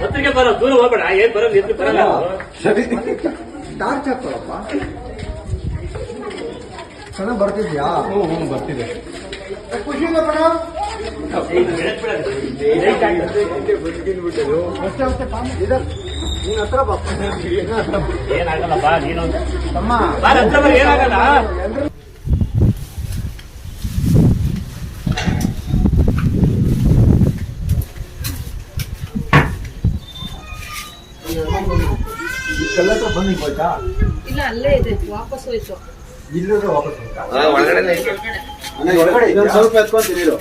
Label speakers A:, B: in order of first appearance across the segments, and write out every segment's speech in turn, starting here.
A: ಹತ್ತಿಗೆ ಬರೋ ದೂರ ಹೋಗ್ಬೇಡ. ಏನ್ ಬರೋದು ಎದ್ದು ಬರಲ್ಲ.
B: ಸರಿ. ಟಾರ್ಚ್ ಹಾಕೋಳಪ್ಪ ಚೆನ್ನಾಗಿ ಬರ್ತಿದ್ಯಾ?
C: ಹ್ಞೂ ಹ್ಞೂ ಬರ್ತಿದೆ.
B: ಖುಷಿಯಿಂದ ಬೇಡ ಅಷ್ಟೇ ಅಷ್ಟೇ ಇದೆ. ನೀನ್ ಹತ್ರ ಬಾ.
A: ಏನಾಗಲ್ಲ ಬಾ ನೀನು.
B: ತಮ್ಮ.
A: ಏನಾಗಲ್ಲ.
B: ಈ ಕಲ್ಲ ಬಂದು ಹೋಯ್ತಾ
D: ಇಲ್ಲ ಅಲ್ಲೇ ಇದೆ ವಾಪಸ್ ಹೋಯ್ತು.
B: ಇಲ್ಲದ ವಾಪಸ್ ಹೋಯ್ತಾ?
E: ಒಳಗಡೆ
B: ಒಳಗಡೆ.
E: ಇನ್ನೊಂದ್ ಸ್ವಲ್ಪ ಎತ್ಕೊಂತೀನಿ ಇರು.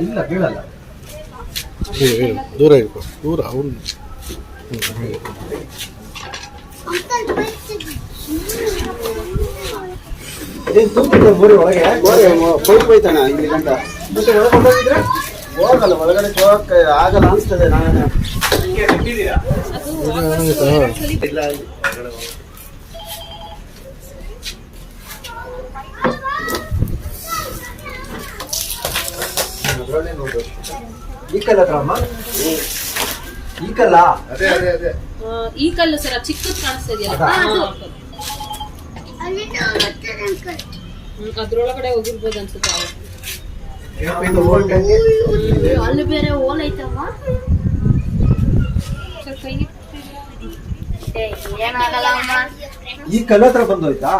B: ಇಲ್ಲ. ಬೀಳಲ್ಲ.
C: ದೂರ ಇರ್ಕೊ. ದೂರ ಅವ್ನು.
B: ಬೋರಿ ಒಳಗೆ.
E: ಪೈಪ್ ಹೋಯ್ತಾನ ಇಲ್ಲಿ ಗಂಟ
B: ಮತ್ತೆ ಒಳಗೆ
E: ಹೋಗಲ್ಲ ಒಳಗಡೆ ಹೋಗಕ್ಕೆ ಆಗಲ್ಲ ಅನ್ಸ್ತದೆ ನಾನು. ಇಲ್ಲ
B: ಈ ಕಲ್ಲ ಹತ್ರ ಅಮ್ಮ ಈ ಕಲ್ಲ ಅದೇ ಅದೇ ಅದೇ.
D: ಆ, ಈ ಕಲ್ಲು ಸರ್ ಚಿಕ್ಕದ್ ಕಾಣಿಸ್ತಾ ಇದೆಯಲ್ಲ? ಅದ್ರೊಳಗಡೆ ಹೋಗಿರ್ಬೋದು ಅನ್ಸುತ್ತೆ.
F: ಅಲ್ಲಿ ಬೇರೆ ಓಲ್ ಐತಮ್ಮ?
B: ಈ ಕಲ್ಲ ಹತ್ರ ಬಂದೋಯ್ತಾ?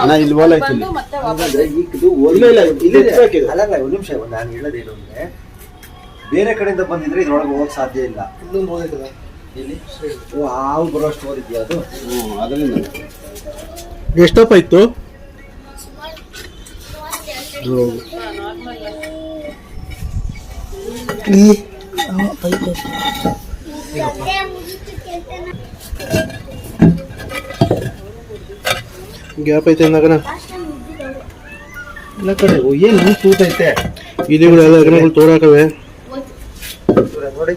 E: ಅಣ್ಣ, ಇಲ್ಲಿ ಓಲ್ ಐತಿ
B: ಇದು
E: ಇಲ್ಲ, ಇಲ್ಲ, ಇಲ್ಲಿ
B: ಅಲ್ಲ ಒಂದು ನಿಮಿಷ ಒಂದು ನಾನು ಹೇಳೋದೇನು ಅಂದ್ರೆ ಬೇರೆ ಕಡೆಯಿಂದ ಬಂದಿದ್ರೆ ಇದ್ರೊಳಗೆ ಹೋಗಕ್ ಸಾಧ್ಯ ಇಲ್ಲ.
C: ಇನ್ನೊಂದು ಓದೈತದ
B: ಇಲ್ಲಿ? ಓ ಹಾವು ಬರೋಷ್ಟು ಓದಿದ್ಯಾ ಅದು?
E: ಹ್ಞೂ ಅದರಿಂದ
C: ಎಷ್ಟಪ್ಪ ಇತ್ತು? ಗ್ಯಾಪ್ ಐತೆ ಅಂದಾಗನ
B: ಇಲ್ಲ ಕಡೆ ಏನು ತೂತೈತೆ
C: ಇಲಿಗಳು ಎಲ್ಲ ಅಗನಗಳು ತೋರಾಕವೆ.
B: ನೋಡಿ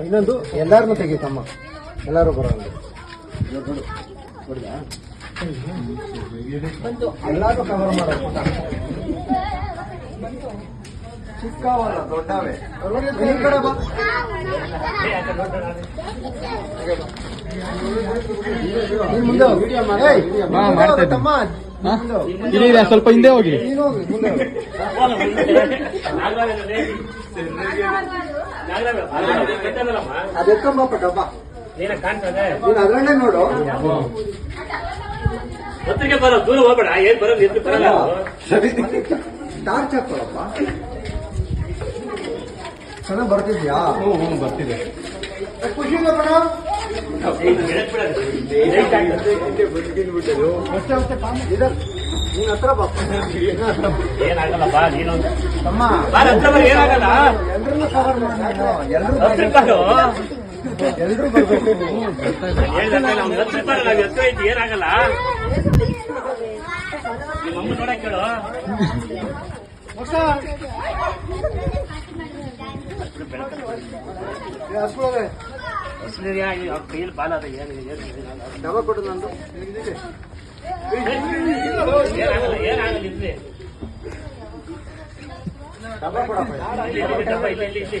B: ಇನ್ನೊಂದು ಎಲ್ಲಾರನ್ನು ತೆಗೀತಮ್ಮ ಎಲ್ಲರೂ
D: ಬರೋಣ
B: ಎಲ್ಲಾರು ಕವರ್ ಮಾಡೋದು ಚಿಕ್ಕವಲ್ಲ ದೊಡ್ಡವೇ. ಈ ಕಡೆ ಬಾ. ನೀನ್ ಮುಂದೆ
C: ಮಾಡ್ತಾ.
B: ತಮ್ಮ.
C: ಇಲ್ಲ ಸ್ವಲ್ಪ ಹಿಂದೆ ಹೋಗಿ.
B: ನೀನ್ ಹೋಗು, ನೀನ್ ಅದ್ರಲ್ಲೇ ನೋಡು.
A: ಹೊತ್ತಿಗೆ ಬರೋ ದೂರ ಹೋಗ್ಬೇಡ ಏನ್ ಬರೋದು ಎದ್ದು ಬರಲ್ಲ.
B: ಸರಿ. ಟಾರ್ಚ್ ಹಾಕೋಳಪ್ಪ ಚೆನ್ನಾಗಿ ಬರ್ತಿದ್ಯಾ?
C: ಹ್ಞೂ ಹ್ಞೂ ಬರ್ತಿದೆ.
B: ಖುಷಿಯಿಂದ ಇದೆ. ನೀನ್ ಹತ್ರ ಬಾ.
A: ಏನಾಗಲ್ಲ ಬಾ ನೀನು.
B: ತಮ್ಮ.
A: ಬಾ ಹತ್ರ ಬರ ಏನಾಗಲ್ಲ.
B: ಎಲ್ಲರೂ ಕವರ್ ಎಲ್ರು ಬರ್ಬೇಕು
A: ಏನಾಗಲ್ಲ ನಿಮ್ಮ ನೋಡಕ್ ಕೇಳು ಕೈಯಲ್ಲಿ ಬಾಲ ಅದ ಏನು.
B: ಡಬ್ಬ ಕೊಡು ನಂದು
A: ಏನಾಗಲ್ಲ ಏನಾಗಲ್ಲ ಇಲ್ಲಿ
B: ಡಬ್ಬ ಕೊಡಪ್ಪ
A: ಇಲ್ಲಿ ಇಲ್ಲಿ